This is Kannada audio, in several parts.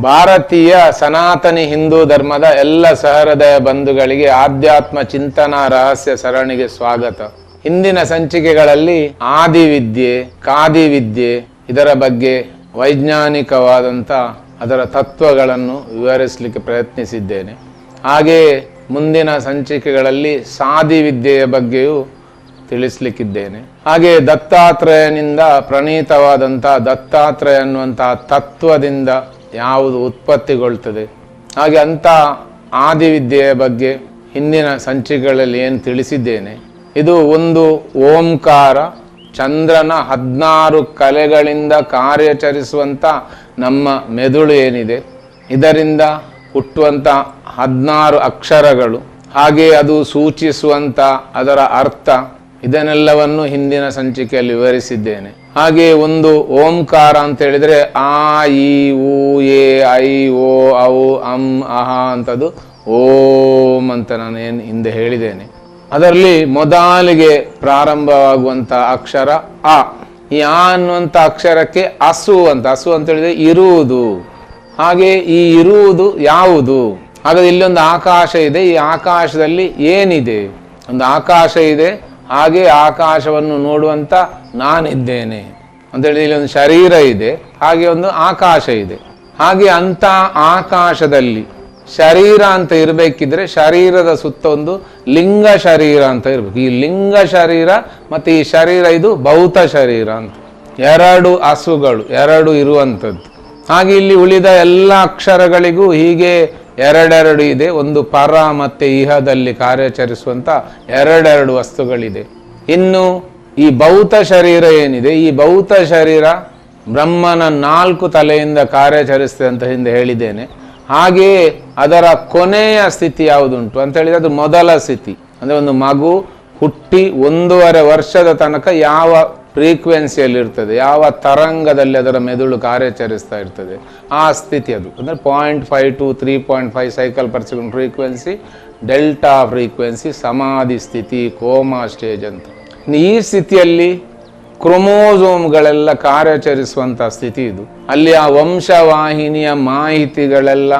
ಭಾರತೀಯ ಸನಾತನಿ ಹಿಂದೂ ಧರ್ಮದ ಎಲ್ಲ ಸಹೃದಯ ಬಂಧುಗಳಿಗೆ ಆಧ್ಯಾತ್ಮ ಚಿಂತನಾ ರಹಸ್ಯ ಸರಣಿಗೆ ಸ್ವಾಗತ. ಹಿಂದಿನ ಸಂಚಿಕೆಗಳಲ್ಲಿ ಆದಿವಿದ್ಯೆ, ಕಾದಿವಿದ್ಯೆ, ಇದರ ಬಗ್ಗೆ ವೈಜ್ಞಾನಿಕವಾದಂಥ ಅದರ ತತ್ವಗಳನ್ನು ವಿವರಿಸಲಿಕ್ಕೆ ಪ್ರಯತ್ನಿಸಿದ್ದೇನೆ. ಹಾಗೆಯೇ ಮುಂದಿನ ಸಂಚಿಕೆಗಳಲ್ಲಿ ಸಾದಿ ವಿದ್ಯೆಯ ಬಗ್ಗೆಯೂ ತಿಳಿಸ್ಲಿಕ್ಕಿದ್ದೇನೆ. ಹಾಗೆ ದತ್ತಾತ್ರೇಯನಿಂದ ಪ್ರಣೀತವಾದಂಥ ದತ್ತಾತ್ರೇಯ ಅನ್ನುವಂತಹ ತತ್ವದಿಂದ ಯಾವುದು ಉತ್ಪತ್ತಿಗೊಳ್ತದೆ. ಹಾಗೆ ಅಂಥ ಆದಿವಿದ್ಯೆಯ ಬಗ್ಗೆ ಹಿಂದಿನ ಸಂಚಿಕೆಗಳಲ್ಲಿ ಏನು ತಿಳಿಸಿದ್ದೇನೆ. ಇದು ಒಂದು ಓಂಕಾರ ಚಂದ್ರನ ಹದಿನಾರು ಕಲೆಗಳಿಂದ ಕಾರ್ಯಾಚರಿಸುವಂಥ ನಮ್ಮ ಮೆದುಳು ಏನಿದೆ. ಇದರಿಂದ ಹುಟ್ಟುವಂಥ ಹದಿನಾರು ಅಕ್ಷರಗಳು, ಹಾಗೆ ಅದು ಸೂಚಿಸುವಂಥ ಅದರ ಅರ್ಥ, ಇದನ್ನೆಲ್ಲವನ್ನು ಹಿಂದಿನ ಸಂಚಿಕೆಯಲ್ಲಿ ವಿವರಿಸಿದ್ದೇನೆ. ಹಾಗೆ ಒಂದು ಓಂಕಾರ ಅಂತ ಹೇಳಿದ್ರೆ ಆ ಇ ಊ ಎ, ಐ, ಓ ಔ ಅಂ, ಅಹ ಅಂತದ್ದು ಓಂ ಅಂತ ನಾನು ಏನು ಹಿಂದೆ ಹೇಳಿದ್ದೇನೆ. ಅದರಲ್ಲಿ ಮೊದಲಿಗೆ ಪ್ರಾರಂಭವಾಗುವಂಥ ಅಕ್ಷರ ಆ ಈ ಆ ಅನ್ನುವಂಥ ಅಕ್ಷರಕ್ಕೆ ಹಸು ಅಂತ ಹಸು ಅಂತ ಹೇಳಿದ್ರೆ ಇರುವುದು. ಹಾಗೆ ಈ ಇರುವುದು ಯಾವುದು? ಹಾಗಾದ್ರೆ ಇಲ್ಲೊಂದು ಆಕಾಶ ಇದೆ, ಈ ಆಕಾಶದಲ್ಲಿ ಏನಿದೆ? ಒಂದು ಆಕಾಶ ಇದೆ ಹಾಗೆ ಆಕಾಶವನ್ನು ನೋಡುವಂತ ನಾನಿದ್ದೇನೆ. ಅಂತೇಳಿ ಇಲ್ಲಿ ಒಂದು ಶರೀರ ಇದೆ, ಹಾಗೆ ಒಂದು ಆಕಾಶ ಇದೆ. ಹಾಗೆ ಅಂತ ಆಕಾಶದಲ್ಲಿ ಶರೀರ ಅಂತ ಇರಬೇಕಿದ್ರೆ ಶರೀರದ ಸುತ್ತ ಒಂದು ಲಿಂಗ ಶರೀರ ಅಂತ ಇರಬೇಕು. ಈ ಲಿಂಗ ಶರೀರ ಮತ್ತು ಈ ಶರೀರ ಇದು ಭೌತ ಶರೀರ ಅಂತ. ಎರಡು ಹಸುಗಳು, ಎರಡು ಇರುವಂಥದ್ದು ಹಾಗೆ ಇಲ್ಲಿ ಉಳಿದ ಎಲ್ಲ ಅಕ್ಷರಗಳಿಗೂ ಹೀಗೆ ಎರಡೆರಡು ಇದೆ. ಒಂದು ಪರ ಮತ್ತೆ ಇಹದಲ್ಲಿ ಕಾರ್ಯಾಚರಿಸುವಂಥ ಎರಡೆರಡು ವಸ್ತುಗಳಿದೆ. ಇನ್ನು ಈ ಭೌತ ಶರೀರ ಏನಿದೆ? ಈ ಭೌತ ಶರೀರ ಬ್ರಹ್ಮನ ನಾಲ್ಕು ತಲೆಯಿಂದ ಕಾರ್ಯಾಚರಿಸ್ತದೆ ಅಂತ ಹಿಂದೆ ಹೇಳಿದ್ದೇನೆ. ಹಾಗೆಯೇ ಅದರ ಕೊನೆಯ ಸ್ಥಿತಿ ಯಾವುದುಂಟು? ಅಂತ ಹೇಳಿದ್ರೆ ಅದು ಮೊದಲ ಸ್ಥಿತಿ. ಅಂದ್ರೆ ಒಂದು ಮಗು ಹುಟ್ಟಿ ಒಂದೂವರೆ ವರ್ಷದ ತನಕ ಯಾವ ಫ್ರೀಕ್ವೆನ್ಸಿಯಲ್ಲಿ ಇರ್ತದೆ ಯಾವ ತರಂಗದಲ್ಲಿ ಅದರ ಮೆದುಳು ಕಾರ್ಯಾಚರಿಸ್ತಾ ಇರ್ತದೆ, ಆ ಸ್ಥಿತಿ ಅದು. ಅಂದರೆ point five two three point five cycle per second frequency delta frequency ಸಮಾಧಿ ಸ್ಥಿತಿ, ಕೋಮಾ ಸ್ಟೇಜ್ ಅಂತ. ಈ ಸ್ಥಿತಿಯಲ್ಲಿ ಕ್ರೊಮೋಸೋಮ್ಗಳೆಲ್ಲ ಕಾರ್ಯಾಚರಿಸುವಂಥ ಸ್ಥಿತಿ ಇದು. ಅಲ್ಲಿ ಆ ವಂಶವಾಹಿನಿಯ ಮಾಹಿತಿಗಳೆಲ್ಲ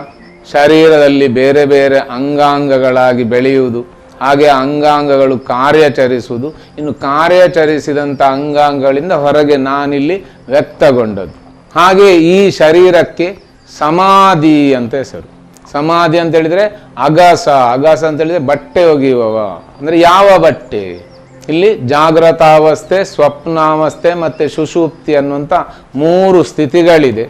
ಶರೀರದಲ್ಲಿ ಬೇರೆ ಬೇರೆ ಅಂಗಾಂಗಗಳಾಗಿ ಬೆಳೆಯುವುದು. ಹಾಗೆ ಅಂಗಾಂಗಗಳು ಕಾರ್ಯಾಚರಿಸುವುದು. ಇನ್ನು ಕಾರ್ಯಾಚರಿಸಿದಂಥ ಅಂಗಾಂಗಗಳಿಂದ ಹೊರಗೆ ನಾನಿಲ್ಲಿ ವ್ಯಕ್ತಗೊಂಡದ್ದು. ಹಾಗೆ ಈ ಶರೀರಕ್ಕೆ ಸಮಾಧಿ ಅಂತ ಹೆಸರು. ಸಮಾಧಿ ಅಂತ ಹೇಳಿದ್ರೆ ಅಗಾಸ, ಅಗಸ ಅಂತ ಹೇಳಿದ್ರೆ ಬಟ್ಟೆ ಒಗೆಯುವವ. ಅಂದ್ರೆ ಯಾವ ಬಟ್ಟೆ? ಇಲ್ಲಿ ಜಾಗ್ರತಾವಸ್ಥೆ, ಸ್ವಪ್ನಾವಸ್ಥೆ ಮತ್ತೆ ಸುಷುಪ್ತಿ ಅನ್ನುವಂಥ ಮೂರು ಸ್ಥಿತಿಗಳಿದೆ.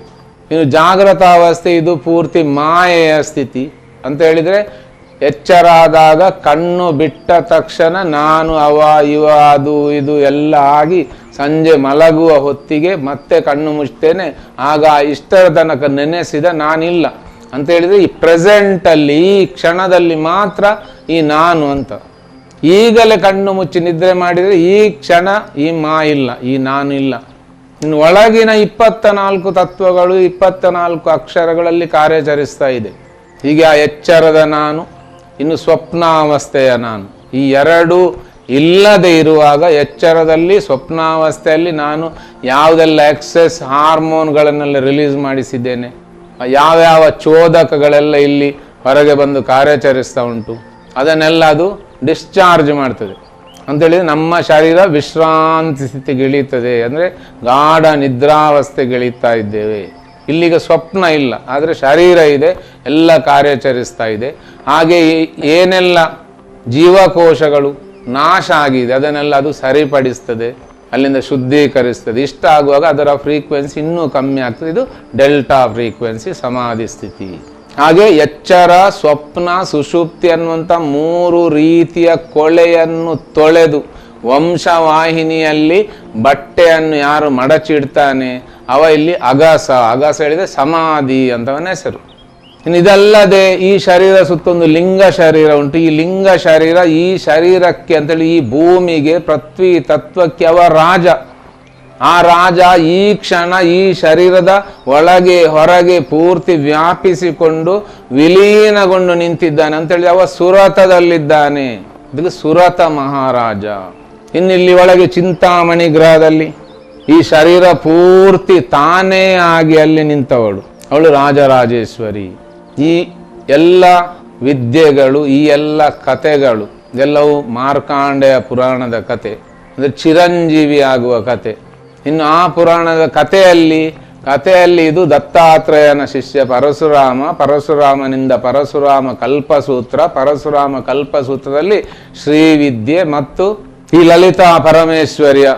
ಇನ್ನು ಜಾಗ್ರತಾವಸ್ಥೆ ಇದು ಪೂರ್ತಿ ಮಾಯೆಯ ಸ್ಥಿತಿ ಅಂತ ಹೇಳಿದ್ರೆ ಎಚ್ಚರಾದಾಗ ಕಣ್ಣು ಬಿಟ್ಟ ತಕ್ಷಣ ನಾನು ಅವ, ಇವ, ಅದು, ಇದು ಎಲ್ಲ ಆಗಿ ಸಂಜೆ ಮಲಗುವ ಹೊತ್ತಿಗೆ ಮತ್ತೆ ಕಣ್ಣು ಮುಚ್ತೇನೆ. ಆಗ ಇಷ್ಟರ ತನಕ ನೆನೆಸಿದ ನಾನಿಲ್ಲ. ಅಂತ ಹೇಳಿದ್ರೆ ಈ ಪ್ರೆಸೆಂಟಲ್ಲಿ, ಈ ಕ್ಷಣದಲ್ಲಿ ಮಾತ್ರ ಈ ನಾನು ಅಂತ. ಈಗಲೇ ಕಣ್ಣು ಮುಚ್ಚಿ ನಿದ್ರೆ ಮಾಡಿದರೆ ಈ ಕ್ಷಣ ಈ ಮಾ ಇಲ್ಲ, ಈ ನಾನು ಇಲ್ಲ. ಇನ್ನು ಒಳಗಿನ ಇಪ್ಪತ್ತ ನಾಲ್ಕು ತತ್ವಗಳು, ಇಪ್ಪತ್ತ ನಾಲ್ಕು ಅಕ್ಷರಗಳಲ್ಲಿ ಕಾರ್ಯಾಚರಿಸ್ತಾ ಇದೆ. ಹೀಗೆ ಆ ಎಚ್ಚರದ ನಾನು ಇನ್ನು ಸ್ವಪ್ನಾವಸ್ಥೆಯ ನಾನು. ಈ ಎರಡು ಇಲ್ಲದೆ ಇರುವಾಗ ಎಚ್ಚರದಲ್ಲಿ ಸ್ವಪ್ನಾವಸ್ಥೆಯಲ್ಲಿ ನಾನು ಯಾವುದೆಲ್ಲ ಎಕ್ಸೆಸ್ ಹಾರ್ಮೋನ್ಗಳನ್ನೆಲ್ಲ ರಿಲೀಸ್ ಮಾಡಿಸಿದ್ದೇನೆ. ಯಾವ್ಯಾವ ಚೋದಕಗಳೆಲ್ಲ ಇಲ್ಲಿ ಹೊರಗೆ ಬಂದು ಕಾರ್ಯಾಚರಿಸ್ತಾ ಉಂಟು. ಅದನ್ನೆಲ್ಲ ಅದು ಡಿಸ್ಚಾರ್ಜ್ ಮಾಡ್ತದೆ. ಅಂತೇಳಿದರೆ ನಮ್ಮ ಶರೀರ ವಿಶ್ರಾಂತಿ ಸ್ಥಿತಿಗೆ ಇಳಿಯುತ್ತದೆ ಅಂದರೆ ಗಾಢ ನಿದ್ರಾವಸ್ಥೆಗೆ ಇಳಿತಾ ಇದ್ದೇವೆ. ಇಲ್ಲಿಗ ಸ್ವಪ್ನ ಇಲ್ಲ, ಆದರೆ ಶರೀರ ಇದೆ, ಎಲ್ಲ ಕಾರ್ಯಾಚರಿಸ್ತಾ ಇದೆ. ಹಾಗೆ ಏನೆಲ್ಲ ಜೀವಕೋಶಗಳು ನಾಶ ಆಗಿದೆ, ಅದನ್ನೆಲ್ಲ ಅದು ಸರಿಪಡಿಸ್ತದೆ, ಅಲ್ಲಿಂದ ಶುದ್ಧೀಕರಿಸ್ತದೆ. ಇಷ್ಟ ಆಗುವಾಗ ಅದರ ಫ್ರೀಕ್ವೆನ್ಸಿ ಇನ್ನೂ ಕಮ್ಮಿ ಆಗ್ತದೆ. ಇದು ಡೆಲ್ಟಾ ಫ್ರೀಕ್ವೆನ್ಸಿ ಸಮಾಧಿ ಸ್ಥಿತಿ. ಹಾಗೆ ಎಚ್ಚರ, ಸ್ವಪ್ನ, ಸುಷುಪ್ತಿ ಅನ್ನುವಂಥ ಮೂರು ರೀತಿಯ ಕೊಳೆಯನ್ನು ತೊಳೆದು ವಂಶವಾಹಿನಿಯಲ್ಲಿ ಬಟ್ಟೆಯನ್ನು ಯಾರು ಮಡಚಿಡ್ತಾನೆ, ಅವ ಇಲ್ಲಿ ಅಗಾಸ ಅಗಾಸ ಹೇಳಿದ್ರೆ ಸಮಾಧಿ ಅಂತವನ ಹೆಸರು. ಇನ್ನು ಇದಲ್ಲದೆ ಈ ಶರೀರ ಸುತ್ತೊಂದು ಲಿಂಗ ಶರೀರ ಉಂಟು. ಈ ಲಿಂಗ ಶರೀರ ಈ ಶರೀರಕ್ಕೆ ಅಂತೇಳಿ ಈ ಭೂಮಿಗೆ ಪೃಥ್ವಿ ತತ್ವಕ್ಕೆ ಅವ ರಾಜ. ಆ ರಾಜ ಈ ಕ್ಷಣ ಈ ಶರೀರದ ಒಳಗೆ ಹೊರಗೆ ಪೂರ್ತಿ ವ್ಯಾಪಿಸಿಕೊಂಡು ವಿಲೀನಗೊಂಡು ನಿಂತಿದ್ದಾನೆ ಅಂತೇಳಿ ಅವ ಸುರತದಲ್ಲಿದ್ದಾನೆ. ಇದಕ್ಕೆ ಸುರತ ಮಹಾರಾಜ. ಇನ್ನಿಲ್ಲಿ ಒಳಗೆ ಚಿಂತಾಮಣಿ ಗ್ರಹದಲ್ಲಿ ಈ ಶರೀರ ಪೂರ್ತಿ ತಾನೇ ಆಗಿ ಅಲ್ಲಿ ನಿಂತವಳು. ಅವಳು ರಾಜರಾಜೇಶ್ವರಿ. ಈ ಎಲ್ಲ ವಿದ್ಯೆಗಳು, ಈ ಎಲ್ಲ ಕಥೆಗಳು ಎಲ್ಲವೂ ಮಾರ್ಕಾಂಡೆಯ ಪುರಾಣದ ಕತೆ ಅಂದರೆ ಚಿರಂಜೀವಿ ಆಗುವ ಕತೆ ಇನ್ನು ಆ ಪುರಾಣದ ಕಥೆಯಲ್ಲಿ ಕಥೆಯಲ್ಲಿ ಇದು ದತ್ತಾತ್ರೇಯನ ಶಿಷ್ಯ ಪರಶುರಾಮ, ಪರಶುರಾಮನಿಂದ ಪರಶುರಾಮ ಕಲ್ಪಸೂತ್ರ, ಪರಶುರಾಮ ಕಲ್ಪಸೂತ್ರದಲ್ಲಿ ಶ್ರೀವಿದ್ಯೆ ಮತ್ತು ಈ ಲಲಿತಾ ಪರಮೇಶ್ವರಿಯ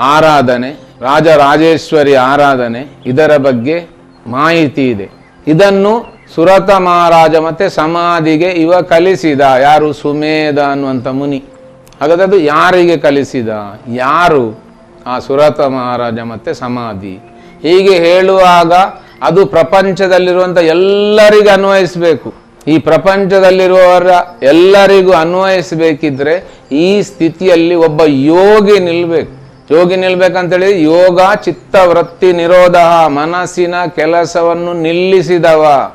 ಆರಾಧನೆ, ರಾಜ ರಾಜೇಶ್ವರಿ ಆರಾಧನೆ, ಇದರ ಬಗ್ಗೆ ಮಾಹಿತಿ ಇದೆ. ಇದನ್ನು ಸುರತ ಮಹಾರಾಜ ಮತ್ತೆ ಸಮಾಧಿಗೆ ಇವ ಕಲಿಸಿದ. ಯಾರು? ಸುಮೇಧ ಅನ್ನುವಂಥ ಮುನಿ. ಹಾಗಾದ್ರೆ ಅದು ಯಾರಿಗೆ ಕಲಿಸಿದ? ಯಾರು? ಆ ಸುರತ ಮಹಾರಾಜ ಮತ್ತೆ ಸಮಾಧಿ. ಹೀಗೆ ಹೇಳುವಾಗ ಅದು ಪ್ರಪಂಚದಲ್ಲಿರುವಂಥ ಎಲ್ಲರಿಗೂ ಅನ್ವಯಿಸಬೇಕು. ಈ ಪ್ರಪಂಚದಲ್ಲಿರುವವರ ಎಲ್ಲರಿಗೂ ಅನ್ವಯಿಸಬೇಕಿದ್ರೆ ಈ ಸ್ಥಿತಿಯಲ್ಲಿ ಒಬ್ಬ ಯೋಗಿ ನಿಲ್ಬೇಕು. ಯೋಗಿ ನಿಲ್ಬೇಕಂತೇಳಿ ಯೋಗ ಚಿತ್ತ ವೃತ್ತಿ ನಿರೋಧ, ಮನಸ್ಸಿನ ಕೆಲಸವನ್ನು ನಿಲ್ಲಿಸಿದವ.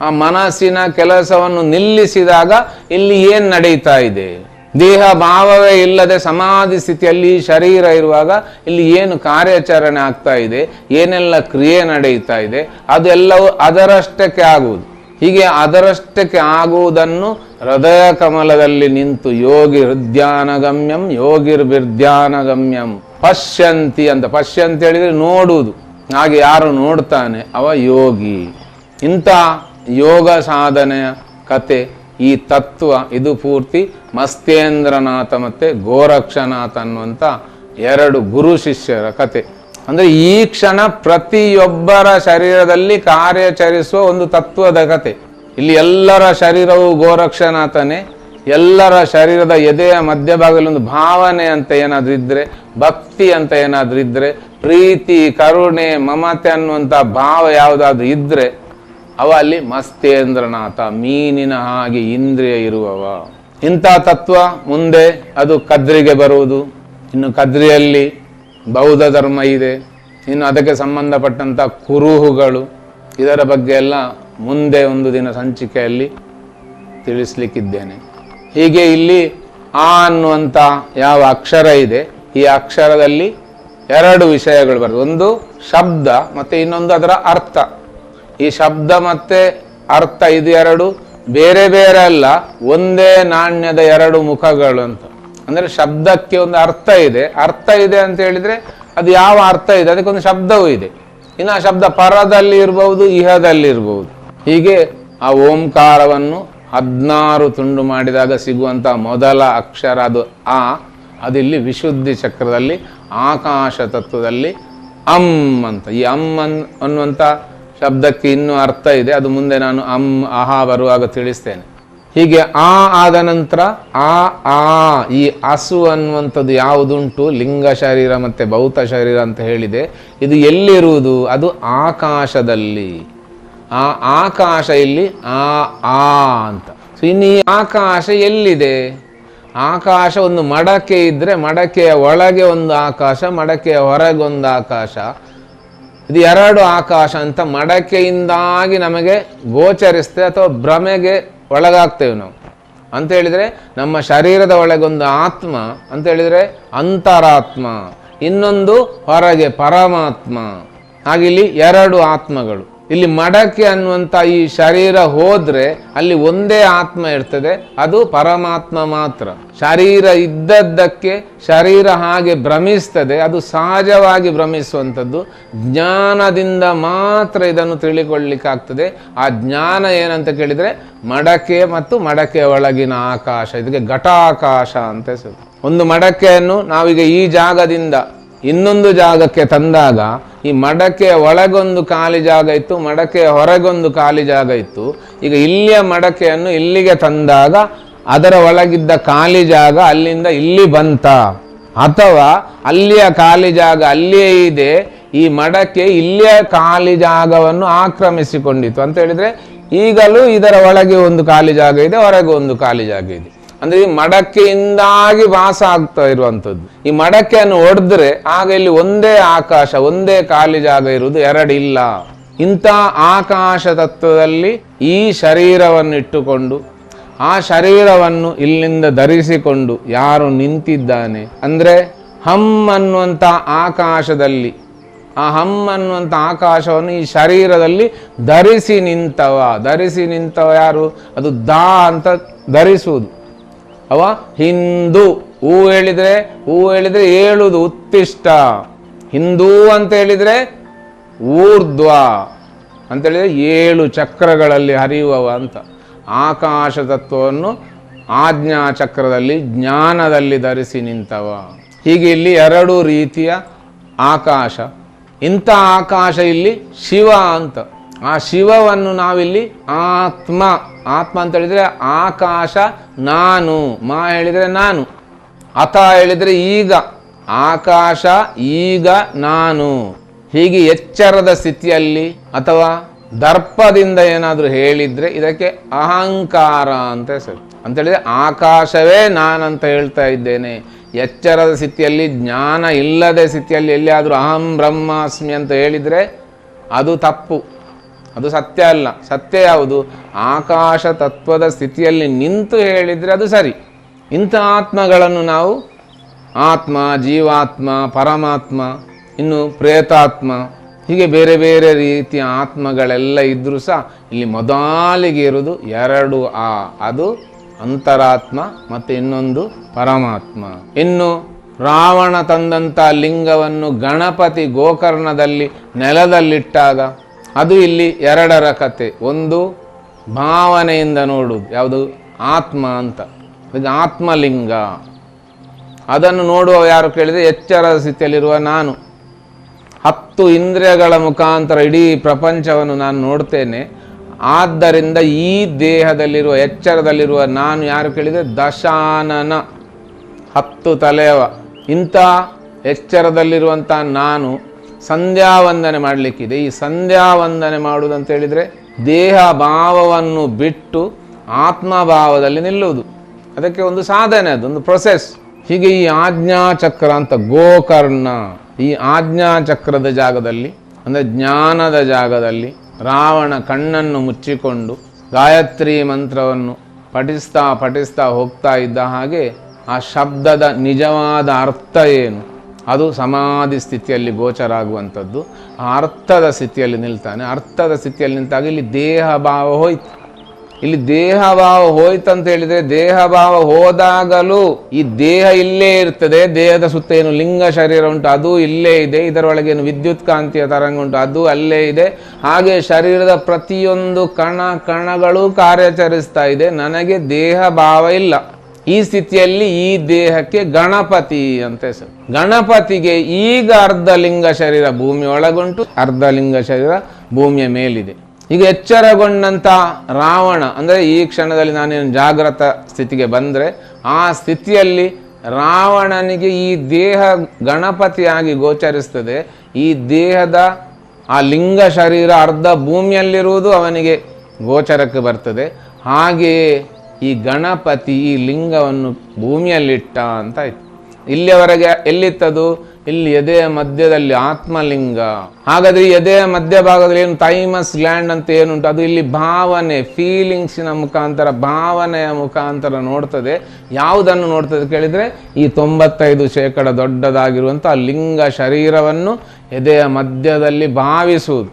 ಆ ಮನಸ್ಸಿನ ಕೆಲಸವನ್ನು ನಿಲ್ಲಿಸಿದಾಗ ಇಲ್ಲಿ ಏನ್ ನಡೀತಾ ಇದೆ? ದೇಹ ಭಾವವೇ ಇಲ್ಲದೆ ಸಮಾಧಿ ಸ್ಥಿತಿಯಲ್ಲಿ ಶರೀರ ಇರುವಾಗ ಇಲ್ಲಿ ಏನು ಕಾರ್ಯಾಚರಣೆ ಆಗ್ತಾ ಇದೆ? ಏನೆಲ್ಲ ಕ್ರಿಯೆ ನಡೆಯುತ್ತಾ ಇದೆ? ಅದೆಲ್ಲವೂ ಅದರಷ್ಟಕ್ಕೆ ಆಗುವುದು. ಹೀಗೆ ಅದರಷ್ಟಕ್ಕೆ ಆಗುವುದನ್ನು ಹೃದಯ ಕಮಲದಲ್ಲಿ ನಿಂತು ಯೋಗಿ ಹೃದಯಾನಗಮ್ಯಂ ಯೋಗಿರ್ಬಿರ್ಧ್ಯಾನಗಮ್ಯಂ ಪಶ್ಯಂತಿ ಅಂತ. ಪಶ್ಯಂತ ಹೇಳಿದ್ರೆ ನೋಡುವುದು. ಹಾಗೆ ಯಾರು ನೋಡ್ತಾನೆ? ಅವ ಯೋಗಿ. ಇಂಥ ಯೋಗ ಸಾಧನೆಯ ಕತೆ, ಈ ತತ್ವ, ಇದು ಪೂರ್ತಿ ಮಸ್ತೇಂದ್ರನಾಥ ಮತ್ತೆ ಗೋರಕ್ಷನಾಥ ಅನ್ನುವಂಥ ಎರಡು ಗುರು ಶಿಷ್ಯರ ಕತೆ. ಅಂದ್ರೆ ಈ ಕ್ಷಣ ಪ್ರತಿಯೊಬ್ಬರ ಶರೀರದಲ್ಲಿ ಕಾರ್ಯಾಚರಿಸುವ ಒಂದು ತತ್ವದ ಕತೆ. ಇಲ್ಲಿ ಎಲ್ಲರ ಶರೀರವು ಗೋರಕ್ಷನಾಥನೇ, ಎಲ್ಲರ ಶರೀರದ ಎದೆಯ ಮಧ್ಯಭಾಗದಲ್ಲಿ ಒಂದು ಭಾವನೆ ಅಂತ ಏನಾದರೂ ಇದ್ದರೆ ಭಕ್ತಿ ಅಂತ ಏನಾದರೂ ಇದ್ದರೆ ಪ್ರೀತಿ, ಕರುಣೆ, ಮಮತೆ ಅನ್ನುವಂಥ ಭಾವ ಯಾವುದಾದ್ರೂ ಇದ್ದರೆ ಅವ ಅಲ್ಲಿ ಮಸ್ತೇಂದ್ರನಾಥ, ಮೀನಿನ ಹಾಗೆ ಇಂದ್ರಿಯ ಇರುವವ. ಇಂಥ ತತ್ವ ಮುಂದೆ ಅದು ಕದ್ರಿಗೆ ಬರುವುದು. ಇನ್ನು ಕದ್ರಿಯಲ್ಲಿ ಬೌದ್ಧ ಧರ್ಮ ಇದೆ. ಇನ್ನು ಅದಕ್ಕೆ ಸಂಬಂಧಪಟ್ಟಂಥ ಕುರುಹುಗಳು ಇದರ ಬಗ್ಗೆ ಎಲ್ಲ ಮುಂದೆ ಒಂದು ದಿನ ಸಂಚಿಕೆಯಲ್ಲಿ ತಿಳಿಸ್ಲಿಕ್ಕಿದ್ದೇನೆ. ಹೀಗೆ ಇಲ್ಲಿ ಆ ಅನ್ನುವಂಥ ಯಾವ ಅಕ್ಷರ ಇದೆ, ಈ ಅಕ್ಷರದಲ್ಲಿ ಎರಡು ವಿಷಯಗಳು ಬರ್ತದೆ ಒಂದು ಶಬ್ದ ಮತ್ತೆ ಇನ್ನೊಂದು ಅದರ ಅರ್ಥ. ಈ ಶಬ್ದ ಮತ್ತೆ ಅರ್ಥ ಇದು ಎರಡು, ಬೇರೆ ಬೇರೆ ಅಲ್ಲ, ಒಂದೇ ನಾಣ್ಯದ ಎರಡು ಮುಖಗಳು ಅಂತ. ಅಂದ್ರೆ ಶಬ್ದಕ್ಕೆ ಒಂದು ಅರ್ಥ ಇದೆ. ಅರ್ಥ ಇದೆ ಅಂತ ಹೇಳಿದ್ರೆ ಅದು ಯಾವ ಅರ್ಥ ಇದೆ? ಅದಕ್ಕೊಂದು ಶಬ್ದವೂ ಇದೆ. ಇನ್ನು ಆ ಶಬ್ದ ಪರದಲ್ಲಿ ಇರಬಹುದು ಇಹದಲ್ಲಿ ಇರಬಹುದು ಹೀಗೆ ಆ ಓಂಕಾರವನ್ನು ಹದಿನಾರು ತುಂಡು ಮಾಡಿದಾಗ ಸಿಗುವಂಥ ಮೊದಲ ಅಕ್ಷರ ಅದು ಆ. ಅದಿಲ್ಲಿ ವಿಶುದ್ಧಿ ಚಕ್ರದಲ್ಲಿ, ಆಕಾಶ ತತ್ವದಲ್ಲಿ ಅಂ ಅಂತ. ಈ ಅಂ ಅನ್ ಅನ್ನುವಂಥ ಶಬ್ದಕ್ಕೆ ಇನ್ನೂ ಅರ್ಥ ಇದೆ. ಅದು ಮುಂದೆ ನಾನು ಅಂ ಅಹಾ ಬರುವಾಗ ತಿಳಿಸ್ತೇನೆ. ಹೀಗೆ ಆ ಆದ ನಂತರ ಆ ಆ, ಈ ಅಸು ಅನ್ನುವಂಥದ್ದು ಯಾವುದುಂಟು? ಲಿಂಗ ಶರೀರ ಮತ್ತು ಭೌತ ಶರೀರ ಅಂತ ಹೇಳಿದೆ. ಇದು ಎಲ್ಲಿರುವುದು? ಅದು ಆಕಾಶದಲ್ಲಿ. ಆ ಆಕಾಶ ಇಲ್ಲಿ ಆ ಆ ಅಂತ. ಸೊ ಇನ್ನು ಈ ಆಕಾಶ ಎಲ್ಲಿದೆ? ಆಕಾಶ ಒಂದು ಮಡಕೆ ಇದ್ದರೆ ಮಡಕೆಯ ಒಳಗೆ ಒಂದು ಆಕಾಶ, ಮಡಕೆಯ ಹೊರಗೊಂದು ಆಕಾಶ. ಇದು ಎರಡು ಆಕಾಶ ಅಂತ ಮಡಕೆಯಿಂದಾಗಿ ನಮಗೆ ಗೋಚರಿಸ್ತದೆ ಅಥವಾ ಭ್ರಮೆಗೆ ಒಳಗಾಗ್ತೇವೆ ನಾವು. ಅಂತ ಹೇಳಿದರೆ ನಮ್ಮ ಶರೀರದ ಒಳಗೊಂದು ಆತ್ಮ, ಅಂತ ಹೇಳಿದರೆ ಅಂತರಾತ್ಮ, ಇನ್ನೊಂದು ಹೊರಗೆ ಪರಮಾತ್ಮ. ಹಾಗಿಲ್ಲಿ ಎರಡು ಆತ್ಮಗಳು. ಇಲ್ಲಿ ಮಡಕೆ ಅನ್ನುವಂಥ ಈ ಶರೀರ ಹೋದ್ರೆ ಅಲ್ಲಿ ಒಂದೇ ಆತ್ಮ ಇರ್ತದೆ, ಅದು ಪರಮಾತ್ಮ ಮಾತ್ರ. ಶರೀರ ಇದ್ದದ್ದಕ್ಕೆ ಶರೀರ ಹಾಗೆ ಭ್ರಮಿಸ್ತದೆ, ಅದು ಸಹಜವಾಗಿ ಭ್ರಮಿಸುವಂಥದ್ದು. ಜ್ಞಾನದಿಂದ ಮಾತ್ರ ಇದನ್ನು ತಿಳಿಕೊಳ್ಳಿಕ್ಕಾಗ್ತದೆ ಆ ಜ್ಞಾನ ಏನಂತ ಕೇಳಿದರೆ ಮಡಕೆ ಮತ್ತು ಮಡಕೆ ಒಳಗಿನ ಆಕಾಶ, ಇದಕ್ಕೆ ಘಟಾಕಾಶ ಅಂತ ಹೆಸರು. ಒಂದು ಮಡಕೆಯನ್ನು ನಾವೀಗ ಈ ಜಾಗದಿಂದ ಇನ್ನೊಂದು ಜಾಗಕ್ಕೆ ತಂದಾಗ ಈ ಮಡಕೆಯ ಒಳಗೊಂದು ಖಾಲಿ ಜಾಗ ಇತ್ತು ಮಡಕೆಯ ಹೊರಗೊಂದು ಖಾಲಿ ಜಾಗ ಇತ್ತು. ಈಗ ಇಲ್ಲಿಯ ಮಡಕೆಯನ್ನು ಇಲ್ಲಿಗೆ ತಂದಾಗ ಅದರ ಒಳಗಿದ್ದ ಖಾಲಿ ಜಾಗ ಅಲ್ಲಿಂದ ಇಲ್ಲಿ ಬಂತ. ಅಥವಾ ಅಲ್ಲಿಯ ಖಾಲಿ ಜಾಗ ಅಲ್ಲಿಯೇ ಇದೆ, ಈ ಮಡಕೆ ಇಲ್ಲಿಯ ಖಾಲಿ ಜಾಗವನ್ನು ಆಕ್ರಮಿಸಿಕೊಂಡಿತು ಅಂತ ಹೇಳಿದ್ರೆ ಈಗಲೂ ಇದರ ಒಳಗೆ ಒಂದು ಖಾಲಿ ಜಾಗ ಇದೆ, ಹೊರಗೆ ಒಂದು ಖಾಲಿ ಜಾಗ ಇದೆ. ಅಂದ್ರೆ ಈ ಮಡಕೆಯಿಂದಾಗಿ ವಾಸ ಆಗ್ತಾ ಇರುವಂಥದ್ದು. ಈ ಮಡಕೆಯನ್ನು ಹೊಡೆದ್ರೆ ಆಗ ಇಲ್ಲಿ ಒಂದೇ ಆಕಾಶ, ಒಂದೇ ಖಾಲಿ ಜಾಗ ಇರುವುದು ಎರಡಿಲ್ಲ. ಇಂಥ ಆಕಾಶ ತತ್ವದಲ್ಲಿ ಈ ಶರೀರವನ್ನು ಇಟ್ಟುಕೊಂಡು ಆ ಶರೀರವನ್ನು ಇಲ್ಲಿಂದ ಧರಿಸಿಕೊಂಡು ಯಾರು ನಿಂತಿದ್ದಾನೆ? ಅಂದ್ರೆ ಹಮ್ ಅನ್ನುವಂಥ ಆಕಾಶದಲ್ಲಿ, ಆ ಹಮ್ ಅನ್ನುವಂಥ ಆಕಾಶವನ್ನು ಈ ಶರೀರದಲ್ಲಿ ಧರಿಸಿ ನಿಂತವ. ಧರಿಸಿ ನಿಂತವ ಯಾರು? ಅದು ದಾ ಅಂತ ಧರಿಸುವುದು. ಅವ? ಹಿಂದೂ. ಹೂ ಹೇಳಿದ್ರೆ ಹೂ ಹೇಳಿದ್ರೆ ಏಳುದು ಉತ್ತಿಷ್ಟ. ಹಿಂದೂ ಅಂತ ಹೇಳಿದ್ರೆ ಊರ್ಧ್ವ. ಅಂತ ಹೇಳಿದ್ರೆ ಏಳು ಚಕ್ರಗಳಲ್ಲಿ ಹರಿಯುವವ ಅಂತ. ಆಕಾಶ ತತ್ವವನ್ನು ಆಜ್ಞಾ ಚಕ್ರದಲ್ಲಿ, ಜ್ಞಾನದಲ್ಲಿ ಧರಿಸಿ ನಿಂತವ. ಹೀಗೆ ಇಲ್ಲಿ ಎರಡು ರೀತಿಯ ಆಕಾಶ. ಇಂಥ ಆಕಾಶ ಇಲ್ಲಿ ಶಿವ ಅಂತ. ಆ ಶಿವವನ್ನು ನಾವಿಲ್ಲಿ ಆತ್ಮ ಆತ್ಮ ಅಂತ ಹೇಳಿದರೆ ಆಕಾಶ, ನಾನು. ಮಾ ಹೇಳಿದರೆ ನಾನು. ಅಥ ಹೇಳಿದರೆ ಈಗ. ಆಕಾಶ, ಈಗ, ನಾನು. ಹೀಗೆ ಎಚ್ಚರದ ಸ್ಥಿತಿಯಲ್ಲಿ ಅಥವಾ ದರ್ಪದಿಂದ ಏನಾದರೂ ಹೇಳಿದರೆ ಇದಕ್ಕೆ ಅಹಂಕಾರ ಅಂತ ಹೆಸರು. ಅಂತ ಹೇಳಿದ್ರೆ ಆಕಾಶವೇ ನಾನಂತ ಹೇಳ್ತಾ ಇದ್ದೇನೆ. ಎಚ್ಚರದ ಸ್ಥಿತಿಯಲ್ಲಿ, ಜ್ಞಾನ ಇಲ್ಲದ ಸ್ಥಿತಿಯಲ್ಲಿ ಎಲ್ಲಿಯಾದರೂ ಅಹಂ ಬ್ರಹ್ಮಾಸ್ಮಿ ಅಂತ ಹೇಳಿದರೆ ಅದು ತಪ್ಪು. ಅದು ಸತ್ಯ ಅಲ್ಲ. ಸತ್ಯ ಯಾವುದು? ಆಕಾಶ ತತ್ವದ ಸ್ಥಿತಿಯಲ್ಲಿ ನಿಂತು ಹೇಳಿದರೆ ಅದು ಸರಿ. ಇಂಥ ಆತ್ಮಗಳನ್ನು ನಾವು ಆತ್ಮ, ಜೀವಾತ್ಮ, ಪರಮಾತ್ಮ, ಇನ್ನು ಪ್ರೇತಾತ್ಮ, ಹೀಗೆ ಬೇರೆ ಬೇರೆ ರೀತಿಯ ಆತ್ಮಗಳೆಲ್ಲ ಇದ್ದರೂ ಸಹ ಇಲ್ಲಿ ಮೊದಲಿಗೆ ಇರುವುದು ಎರಡು ಆ. ಅದು ಅಂತರಾತ್ಮ ಮತ್ತು ಇನ್ನೊಂದು ಪರಮಾತ್ಮ. ಇನ್ನು ರಾವಣ ತಂದಂಥ ಲಿಂಗವನ್ನು ಗಣಪತಿ ಗೋಕರ್ಣದಲ್ಲಿ ನೆಲದಲ್ಲಿಟ್ಟಾಗ ಅದು ಇಲ್ಲಿ ಎರಡರ ಕತೆ. ಒಂದು ಭಾವನೆಯಿಂದ ನೋಡುವುದು. ಯಾವುದು? ಆತ್ಮ ಅಂತ. ಇದು ಆತ್ಮಲಿಂಗ. ಅದನ್ನು ನೋಡುವ ಯಾರು ಕೇಳಿದರೆ ಎಚ್ಚರದ ಸ್ಥಿತಿಯಲ್ಲಿರುವ ನಾನು. ಹತ್ತು ಇಂದ್ರಿಯಗಳ ಮುಖಾಂತರ ಇಡೀ ಪ್ರಪಂಚವನ್ನು ನಾನು ನೋಡ್ತೇನೆ. ಆದ್ದರಿಂದ ಈ ದೇಹದಲ್ಲಿರುವ, ಎಚ್ಚರದಲ್ಲಿರುವ ನಾನು ಯಾರು ಕೇಳಿದರೆ ದಶಾನನ. ಹತ್ತು ತಲೆಯವ. ಇಂಥ ಎಚ್ಚರದಲ್ಲಿರುವಂಥ ನಾನು ಸಂಧ್ಯಾ ವಂದನೆ ಮಾಡಲಿಕ್ಕಿದೆ. ಈ ಸಂಧ್ಯಾ ವಂದನೆ ಮಾಡುವುದಂತ ಹೇಳಿದರೆ ದೇಹ ಭಾವವನ್ನು ಬಿಟ್ಟು ಆತ್ಮಭಾವದಲ್ಲಿ ನಿಲ್ಲುವುದು. ಅದಕ್ಕೆ ಒಂದು ಸಾಧನೆ ಅದು, ಒಂದು ಪ್ರೊಸೆಸ್ ಹೀಗೆ ಈ ಆಜ್ಞಾ ಚಕ್ರ ಅಂತ ಗೋಕರ್ಣ ಈ ಆಜ್ಞಾ ಚಕ್ರದ ಜಾಗದಲ್ಲಿ, ಅಂದರೆ ಜ್ಞಾನದ ಜಾಗದಲ್ಲಿ ರಾವಣ ಕಣ್ಣನ್ನು ಮುಚ್ಚಿಕೊಂಡು ಗಾಯತ್ರಿ ಮಂತ್ರವನ್ನು ಪಠಿಸ್ತಾ ಪಠಿಸ್ತಾ ಹೋಗ್ತಾ ಇದ್ದ ಹಾಗೆ ಆ ಶಬ್ದದ ನಿಜವಾದ ಅರ್ಥ ಏನು? ಅದು ಸಮಾಧಿ ಸ್ಥಿತಿಯಲ್ಲಿ ಗೋಚರ ಆಗುವಂಥದ್ದು ಅರ್ಥದ ಸ್ಥಿತಿಯಲ್ಲಿ ನಿಲ್ತಾನೆ. ಅರ್ಥದ ಸ್ಥಿತಿಯಲ್ಲಿ ನಿಂತಾಗ ಇಲ್ಲಿ ದೇಹ ಭಾವ ಹೋಯ್ತು. ಇಲ್ಲಿ ದೇಹ ಭಾವ ಹೋಯ್ತಂತ ಹೇಳಿದರೆ ದೇಹ ಭಾವ ಹೋದಾಗಲೂ ಈ ದೇಹ ಇಲ್ಲೇ ಇರ್ತದೆ. ದೇಹದ ಸುತ್ತ ಏನು ಲಿಂಗ ಶರೀರ ಉಂಟು, ಅದು ಇಲ್ಲೇ ಇದೆ. ಇದರೊಳಗೆ ಏನು ವಿದ್ಯುತ್ ಕಾಂತಿಯ ತರಂಗ ಉಂಟು, ಅದು ಅಲ್ಲೇ ಇದೆ. ಹಾಗೆ ಶರೀರದ ಪ್ರತಿಯೊಂದು ಕಣ ಕಣಗಳು ಕಾರ್ಯಾಚರಿಸ್ತಾ ಇದೆ. ನನಗೆ ದೇಹ ಭಾವ ಇಲ್ಲ. ಈ ಸ್ಥಿತಿಯಲ್ಲಿ ಈ ದೇಹಕ್ಕೆ ಗಣಪತಿ ಅಂತ ಹೆಸರು. ಗಣಪತಿಗೆ ಈಗ ಅರ್ಧ ಲಿಂಗ ಶರೀರ ಭೂಮಿ ಒಳಗುಂಟು ಅರ್ಧ ಲಿಂಗ ಶರೀರ ಭೂಮಿಯ ಮೇಲಿದೆ. ಈಗ ಎಚ್ಚರಗೊಂಡಂತ ರಾವಣ, ಅಂದರೆ ಈ ಕ್ಷಣದಲ್ಲಿ ನಾನೇನು ಜಾಗೃತ ಸ್ಥಿತಿಗೆ ಬಂದರೆ, ಆ ಸ್ಥಿತಿಯಲ್ಲಿ ರಾವಣನಿಗೆ ಈ ದೇಹ ಗಣಪತಿಯಾಗಿ ಗೋಚರಿಸ್ತದೆ. ಈ ದೇಹದ ಆ ಲಿಂಗ ಶರೀರ ಅರ್ಧ ಭೂಮಿಯಲ್ಲಿರುವುದು ಅವನಿಗೆ ಗೋಚರಕ್ಕೆ ಬರ್ತದೆ. ಹಾಗೆಯೇ ಈ ಗಣಪತಿ ಈ ಲಿಂಗವನ್ನು ಭೂಮಿಯಲ್ಲಿಟ್ಟ ಅಂತ ಆಯ್ತು ಇಲ್ಲಿಯವರೆಗೆ ಎಲ್ಲಿತ್ತದು? ಇಲ್ಲಿ ಎದೆಯ ಮಧ್ಯದಲ್ಲಿ ಆತ್ಮಲಿಂಗ. ಹಾಗಾದ್ರೆ ಎದೆಯ ಮಧ್ಯ ಮಧ್ಯಭಾಗದಲ್ಲಿ ಏನು ಥೈಮಸ್ ಗ್ಲ್ಯಾಂಡ್ ಅಂತ ಏನುಂಟು? ಅದು ಇಲ್ಲಿ ಭಾವನೆ, ಫೀಲಿಂಗ್ಸಿನ ಮುಖಾಂತರ, ಭಾವನೆಯ ಮುಖಾಂತರ ನೋಡ್ತದೆ. ಯಾವುದನ್ನು ನೋಡ್ತದೆ ಕೇಳಿದ್ರೆ? ಈ ತೊಂಬತ್ತೈದು ಶೇಕಡ ದೊಡ್ಡದಾಗಿರುವಂಥ ಲಿಂಗ ಶರೀರವನ್ನು ಎದೆಯ ಮಧ್ಯದಲ್ಲಿ ಭಾವಿಸುವುದು.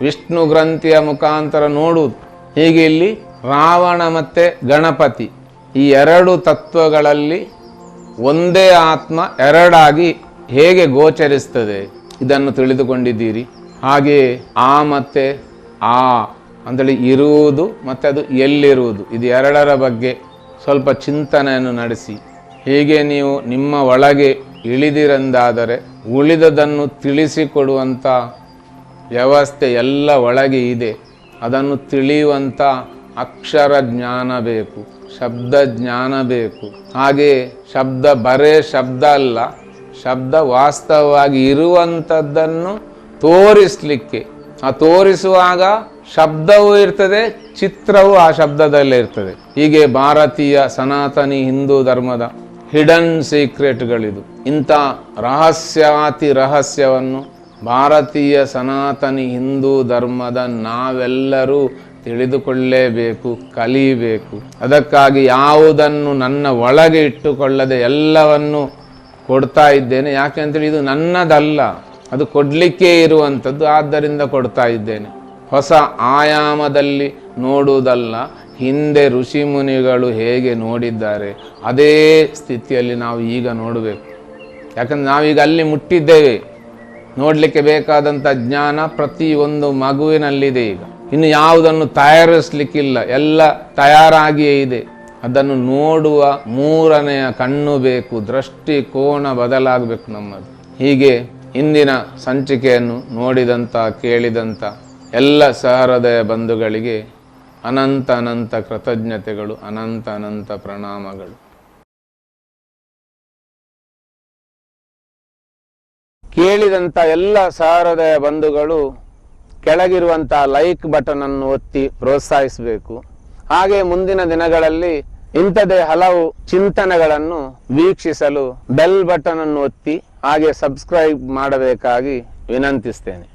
ವಿಷ್ಣು ಗ್ರಂಥಿಯ ಮುಖಾಂತರ ನೋಡುವುದು. ಹೀಗೆ ಇಲ್ಲಿ? ರಾವಣ ಮತ್ತು ಗಣಪತಿ ಈ ಎರಡು ತತ್ವಗಳಲ್ಲಿ ಒಂದೇ ಆತ್ಮ ಎರಡಾಗಿ ಹೇಗೆ ಗೋಚರಿಸ್ತದೆ ಇದನ್ನು ತಿಳಿದುಕೊಂಡಿದ್ದೀರಿ. ಹಾಗೆಯೇ ಆ ಮತ್ತೆ ಆ ಅಂತೇಳಿ ಇರುವುದು ಮತ್ತು ಅದು ಎಲ್ಲಿರುವುದು. ಇದು ಎರಡರ ಬಗ್ಗೆ ಸ್ವಲ್ಪ ಚಿಂತನೆಯನ್ನು ನಡೆಸಿ. ಹೀಗೆ ನೀವು ನಿಮ್ಮ ಒಳಗೆ ಇಳಿದಿರಂದಾದರೆ ಉಳಿದದನ್ನು ತಿಳಿಸಿಕೊಡುವಂಥ ವ್ಯವಸ್ಥೆ ಎಲ್ಲ ಒಳಗೆ ಇದೆ. ಅದನ್ನು ತಿಳಿಯುವಂಥ ಅಕ್ಷರ ಜ್ಞಾನ ಬೇಕು, ಶಬ್ದ ಜ್ಞಾನ ಬೇಕು. ಹಾಗೆ ಶಬ್ದ ಬರೇ ಶಬ್ದ ಅಲ್ಲ, ಶಬ್ದ ವಾಸ್ತವವಾಗಿ ಇರುವಂಥದ್ದನ್ನು ತೋರಿಸಲಿಕ್ಕೆ. ಆ ತೋರಿಸುವಾಗ ಶಬ್ದವೂ ಇರ್ತದೆ, ಚಿತ್ರವೂ ಆ ಶಬ್ದದಲ್ಲೇ ಇರ್ತದೆ. ಹೀಗೆ ಭಾರತೀಯ ಸನಾತನಿ ಹಿಂದೂ ಧರ್ಮದ ಹಿಡನ್ ಸೀಕ್ರೆಟ್ಗಳಿದು ಇಂಥ ರಹಸ್ಯಾತಿ ರಹಸ್ಯವನ್ನು ಭಾರತೀಯ ಸನಾತನಿ ಹಿಂದೂ ಧರ್ಮದ ನಾವೆಲ್ಲರೂ ತಿಳಿದುಕೊಳ್ಳೇಬೇಕು, ಕಲಿಯಬೇಕು. ಅದಕ್ಕಾಗಿ ಯಾವುದನ್ನು ನನ್ನ ಒಳಗೆ ಇಟ್ಟುಕೊಳ್ಳದೆ ಎಲ್ಲವನ್ನು ಕೊಡ್ತಾ ಇದ್ದೇನೆ. ಯಾಕೆ ಅಂತೇಳಿ, ಇದು ನನ್ನದಲ್ಲ, ಅದು ಕೊಡಲಿಕ್ಕೆ ಇರುವಂಥದ್ದು, ಆದ್ದರಿಂದ ಕೊಡ್ತಾ ಇದ್ದೇನೆ. ಹೊಸ ಆಯಾಮದಲ್ಲಿ ನೋಡುವುದಲ್ಲ, ಹಿಂದೆ ಋಷಿ ಮುನಿಗಳು ಹೇಗೆ ನೋಡಿದ್ದಾರೆ, ಅದೇ ಸ್ಥಿತಿಯಲ್ಲಿ ನಾವು ಈಗ ನೋಡಬೇಕು. ಯಾಕಂದ್ರೆ ನಾವೀಗ ಅಲ್ಲಿ ಮುಟ್ಟಿದ್ದೇವೆ. ನೋಡಲಿಕ್ಕೆ ಬೇಕಾದಂಥ ಜ್ಞಾನ ಪ್ರತಿಯೊಂದು ಮಗುವಿನಲ್ಲಿದೆ ಈಗ. ಇನ್ನು ಯಾವುದನ್ನು ತಯಾರಿಸಲಿಕ್ಕಿಲ್ಲ, ಎಲ್ಲ ತಯಾರಾಗಿಯೇ ಇದೆ. ಅದನ್ನು ನೋಡುವ ಮೂರನೆಯ ಕಣ್ಣು ಬೇಕು ದೃಷ್ಟಿಕೋನ ಬದಲಾಗಬೇಕು ನಮ್ಮದು. ಹೀಗೆ ಇಂದಿನ ಸಂಚಿಕೆಯನ್ನು ನೋಡಿದಂತ, ಕೇಳಿದಂತ ಎಲ್ಲ ಸಹೃದಯ ಬಂಧುಗಳಿಗೆ ಅನಂತ ಅನಂತ ಕೃತಜ್ಞತೆಗಳು, ಅನಂತ ಅನಂತ ಪ್ರಣಾಮಗಳು. ಕೇಳಿದಂಥ ಎಲ್ಲ ಸಹೃದಯ ಬಂಧುಗಳು ಕೆಳಗಿರುವಂಥ ಲೈಕ್ ಬಟನ್ ಅನ್ನು ಒತ್ತಿ ಪ್ರೋತ್ಸಾಹಿಸಬೇಕು. ಹಾಗೆ ಮುಂದಿನ ದಿನಗಳಲ್ಲಿ ಇಂಥದೇ ಹಲವು ಚಿಂತನೆಗಳನ್ನು ವೀಕ್ಷಿಸಲು ಬೆಲ್ ಬಟನ್ ಅನ್ನು ಒತ್ತಿ ಹಾಗೆ ಸಬ್ಸ್ಕ್ರೈಬ್ ಮಾಡಬೇಕಾಗಿ ವಿನಂತಿಸ್ತೇನೆ.